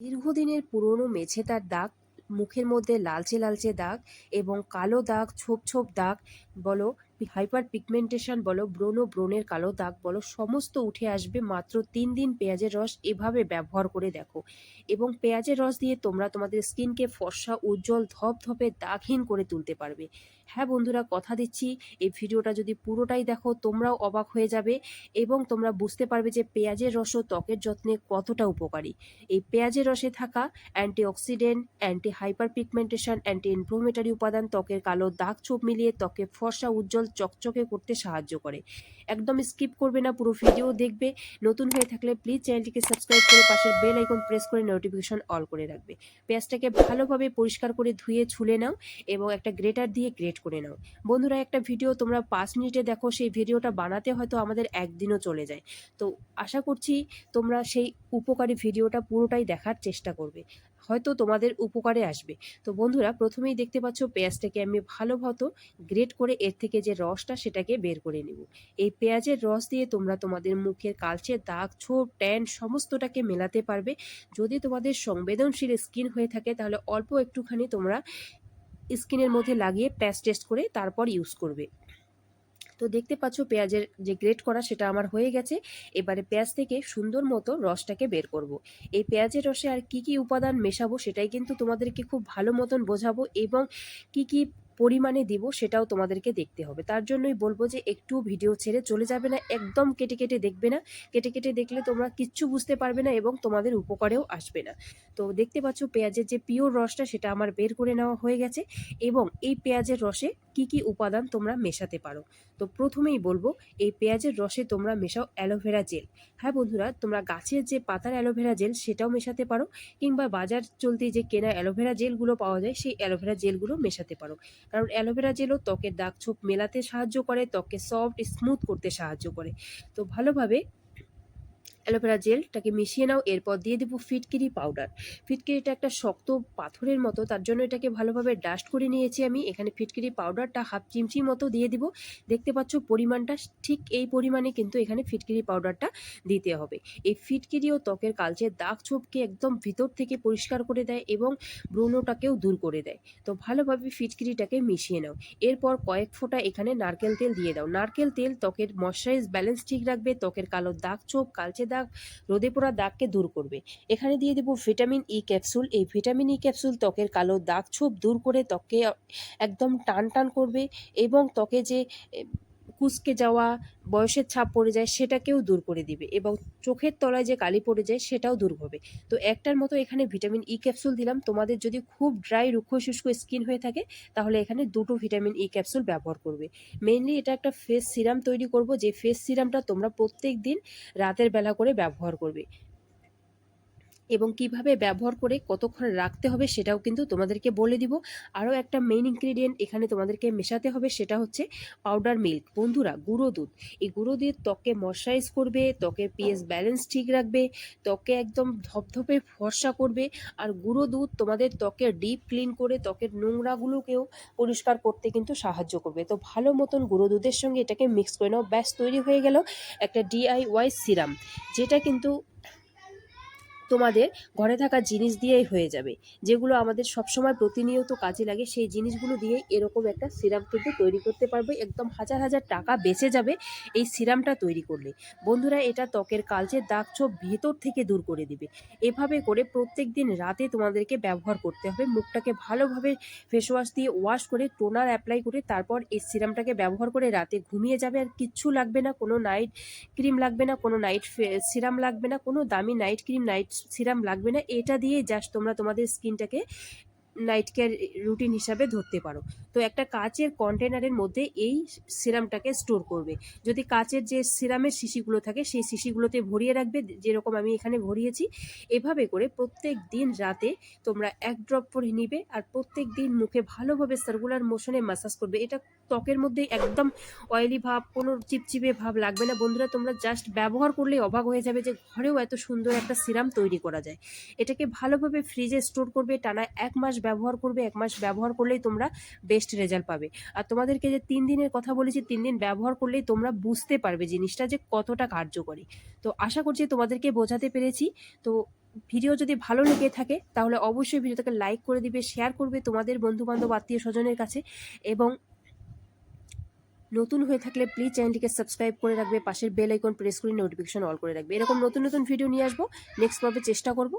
দীর্ঘদিনের পুরনো মেছেতার দাগ, মুখের মধ্যে লালচে লালচে দাগ এবং কালো দাগ, ছোপ ছোপ দাগ, বলো হাইপার পিগমেন্টেশন বলো ব্রণ ব্রণের কালো দাগ বলো, সমস্ত উঠে আসবে মাত্র তিন দিন পেঁয়াজের রস এভাবে ব্যবহার করে দেখো। এবং পেঁয়াজের রস দিয়ে তোমরা তোমাদের স্কিনকে ফর্সা, উজ্জ্বল, ধপধপে, দাগহীন করে তুলতে পারবে। হ্যাঁ বন্ধুরা, কথা দিচ্ছি, এই ভিডিওটা যদি পুরোটাই দেখো, তোমরাও অবাক হয়ে যাবে এবং তোমরা বুঝতে পারবে যে পেঁয়াজের রসও ত্বকের যত্নে কতটা উপকারী। এই পেঁয়াজের রসে থাকা antioxidant anti hyper pigmentation anti inflammatory উপাদান, ত্বকের কালো দাগ ছোপ মিলিয়ে ত্বকে ফর্সা, উজ্জ্বল চকচকে করতে সাহায্য করে। একদম স্কিপ করবে না, পুরো ভিডিও দেখবে। নতুন হয়ে থাকলে প্লিজ চ্যানেলটিকে সাবস্ক্রাইব করে পাশের বেল আইকন প্রেস করে নোটিফিকেশন অল করে রাখবে। পেঁয়াজটাকে ভালোভাবে পরিষ্কার করে ধুয়ে, ছুলে নাও এবং একটা গ্রেটার দিয়ে গ্রেট করে নাও। বন্ধুরা, একটা ভিডিও তোমরা পাঁচ মিনিটে দেখো, সেই ভিডিওটা বানাতে হয়তো আমাদের একদিনও চলে যায়। তো আশা করছি তোমরা সেই উপকারী ভিডিওটা পুরোটাই দেখার চেষ্টা করবে। হয়তো তোমাদের উপকারে আসবে। তো বন্ধুরা, প্রথমেই দেখতে পাচ্ছ পেঁয়াজটাকে আমি ভালো মতো গ্রেট করে এর থেকে যে রসটা সেটাকে বের করে নেব। এই পেঁয়াজের রস দিয়ে তোমরা তোমাদের মুখের কালচে, দাগ, ছোপ, ট্যান সমস্তটাকে মেলাতে পারবে। যদি তোমাদের সংবেদনশীল স্কিন হয়ে থাকে, তাহলে অল্প একটুখানি তোমরা স্কিনের মধ্যে লাগিয়ে প্যাচ টেস্ট করে তারপর ইউজ করবে। তো দেখতে পাচ্ছ পেঁয়াজের যে গ্রেট করা, সেটা আমার হয়ে গেছে। এবারে পেঁয়াজ থেকে সুন্দর মতো রসটাকে বের করব। এই পেঁয়াজের রসে আর কি কি উপাদান মেশাবো, সেটাই কিন্তু তোমাদেরকে খুব ভালো মতন বোঝাবো এবং কি কি পরিমাণে দিব সেটাও তোমাদেরকে দেখতে হবে। তার জন্যই বলব যে একটু ভিডিও ছেড়ে চলে যাবে না, একদম কেটে কেটে দেখবে না। কেটে কেটে দেখলে তোমরা কিচ্ছু বুঝতে পারবে না এবং তোমাদের উপকারেও আসবে না। তো দেখতে পাচ্ছ পেঁয়াজের যে পিওর রসটা সেটা আমার বের করে নেওয়া হয়ে গেছে এবং এই পেঁয়াজের রসে কি কি উপাদান তোমরা মেশাতে পারো। তো প্রথমেই বলব, এই পেঁয়াজের রসে তোমরা মেশাও অ্যালোভেরা জেল। হ্যাঁ বন্ধুরা, তোমরা গাছের যে পাতার অ্যালোভেরা জেল সেটাও মেশাতে পারো, কিংবা বাজার চলতে যে কেনা অ্যালোভেরা জেলগুলো পাওয়া যায়, সেই অ্যালোভেরা জেলগুলো মেশাতে পারো। কারণ অ্যালোভেরা জেলও ত্বকের দাগ ছোপ মেলাতে সাহায্য করে, ত্বককে সফট স্মুথ করতে সাহায্য করে। তো ভালোভাবে অ্যালোভেরা জেলটাকে মিশিয়ে নাও, এরপর দিয়ে দেবো ফিটকিরি পাউডার। ফিটকিরিটা একটা শক্ত পাথরের মতো, তার জন্য এটাকে ভালোভাবে ডাস্ট করে নিয়েছি আমি। এখানে ফিটকিরি পাউডারটা হাফ চিমচি মতো দিয়ে দিব। দেখতে পাচ্ছ পরিমাণটা ঠিক এই পরিমাণে কিন্তু এখানে ফিটকিরি পাউডারটা দিতে হবে। এই ফিটকিরিও ত্বকের কালচে দাগ ছোপকে একদম ভিতর থেকে পরিষ্কার করে দেয় এবং ব্রণটাকেও দূর করে দেয়। তো ভালোভাবে ফিটকিরিটাকে মিশিয়ে নাও। এরপর কয়েক ফোঁটা এখানে নারকেল তেল দিয়ে দাও। নারকেল তেল ত্বকের ময়শ্চারাইজ ব্যালেন্স ঠিক রাখবে, ত্বকের কালো দাগ ছোপ, কালচে দাগ রোদে পোড়া দাগকে দূর করবে। এখানে দিয়ে দেবো ভিটামিন ই ক্যাপসুল এই ভিটামিন ই ক্যাপসুল ত্বকের কালো দাগ ছোপ দূর করে ত্বককে একদম টান টান করবে এবং ত্বকে যে কুচকে যাওয়া, বয়সের ছাপ পড়ে যায় সেটাকেও দূর করে দিবে এবং চোখের তলায় যে কালি পড়ে যায় সেটাও দূর হবে। তো একটার মতো এখানে ভিটামিন ই ক্যাপসুল দিলাম। তোমাদের যদি খুব ড্রাই রুক্ষ, শুষ্ক স্কিন হয়ে থাকে, তাহলে এখানে দুটো ভিটামিন ই ক্যাপসুল ব্যবহার করবে। মেইনলি এটা একটা ফেস সিরাম তৈরি করব। যে ফেস সিরামটা তোমরা প্রত্যেক দিন রাতের বেলা করে ব্যবহার করবে। এবং কীভাবে ব্যবহার করে কতক্ষণ রাখতে হবে সেটাও কিন্তু তোমাদেরকে বলে দিব। আরও একটা মেইন ইনগ্রিডিয়েন্ট এখানে তোমাদেরকে মেশাতে হবে সেটা হচ্ছে পাউডার মিল্ক বন্ধুরা, গুঁড়ো দুধ। এই গুঁড়ো দুধ ত্বককে ময়শ্চারাইজ করবে ত্বকের পিএস ব্যালেন্স ঠিক রাখবে, ত্বকে একদম ধপধপে ফর্সা করবে আর গুঁড়ো দুধ তোমাদের ত্বকের ডিপ ক্লিন করে ত্বকের নোংরাগুলোকেও পরিষ্কার করতে কিন্তু সাহায্য করবে। তো ভালো মতন গুঁড়ো দুধের সঙ্গে এটাকে মিক্স করে নাও। ব্যাস, তৈরি হয়ে গেল একটা ডিআইওয়াই সিরাম যেটা কিন্তু তোমাদের ঘরে থাকা জিনিস দিয়েই হয়ে যাবে। যেগুলো আমাদের সবসময় প্রতিনিয়ত কাজে লাগে, সেই জিনিসগুলো দিয়ে এরকম একটা সিরাম কিন্তু তৈরি করতে পারবে। একদম হাজার হাজার টাকা বেঁচে যাবে এই সিরামটা তৈরি করলে। বন্ধুরা, এটা ত্বকের কালচে দাগ ছোপ ভেতর থেকে দূর করে দিবে। এভাবে করে প্রত্যেক দিন রাতে তোমাদেরকে ব্যবহার করতে হবে। মুখটাকে ভালোভাবে ফেস ওয়াশ দিয়ে ওয়াশ করে টোনার অ্যাপ্লাই করে তারপর এই সিরামটাকে ব্যবহার করে রাতে ঘুমিয়ে যাবে। আর কিচ্ছু লাগবে না, কোনো নাইট ক্রিম লাগবে না, কোনো নাইট সিরাম লাগবে না, কোনো দামি নাইট ক্রিম নাইট সিরাম লাগবে না। এটা দিয়ে জাস্ট তোমরা তোমাদের স্কিনটাকে নাইট কেয়ার রুটিন হিসাবে ধরতে পারো। তো একটা কাচের কন্টেনারের মধ্যে এই সিরামটাকে স্টোর করবে। যদি কাচের যে সিরামের শিশিগুলো থাকে, সেই শিশিগুলোতে ভরিয়ে রাখবে, যেরকম আমি এখানে ভরিয়েছি। এভাবে করে প্রত্যেক দিন রাতে তোমরা এক ড্রপ করে নিবে আর প্রত্যেক দিন মুখে ভালোভাবে সার্কুলার মোশনে ম্যাসাজ করবে। এটা ত্বকের মধ্যে একদম অয়েলি ভাব, কোনো চিপচিপে ভাব লাগবে না। বন্ধুরা, তোমরা জাস্ট ব্যবহার করলেই অবাক হয়ে যাবে যে ঘরেও এত সুন্দর একটা সিরাম তৈরি করা যায়। এটাকে ভালোভাবে ফ্রিজে স্টোর করবে। টানা এক মাস ব্যবহার করবে, এক মাস ব্যবহার করলেই তোমরা বেস্ট রেজাল্ট পাবে। আর তোমাদেরকে যে তিন দিনের কথা বলেছি, তিন দিন ব্যবহার করলেই তোমরা বুঝতে পারবে জিনিসটা যে কতটা কার্যকরী। তো আশা করছি তোমাদেরকে বোঝাতে পেরেছি। তো ভিডিও যদি ভালো লেগে থাকে, তাহলে অবশ্যই ভিডিওটাকে লাইক করে দিবে শেয়ার করবে তোমাদের বন্ধু বান্ধব আত্মীয় স্বজনের কাছে। এবং নতুন হয়ে থাকলে প্লিজ চ্যানেলটিকে সাবস্ক্রাইব করে রাখবে, পাশের বেল আইকন প্রেস করে নোটিফিকেশন অল করে রাখবে। এরকম নতুন নতুন ভিডিও নিয়ে আসব। নেক্সট পর্বে চেষ্টা করব।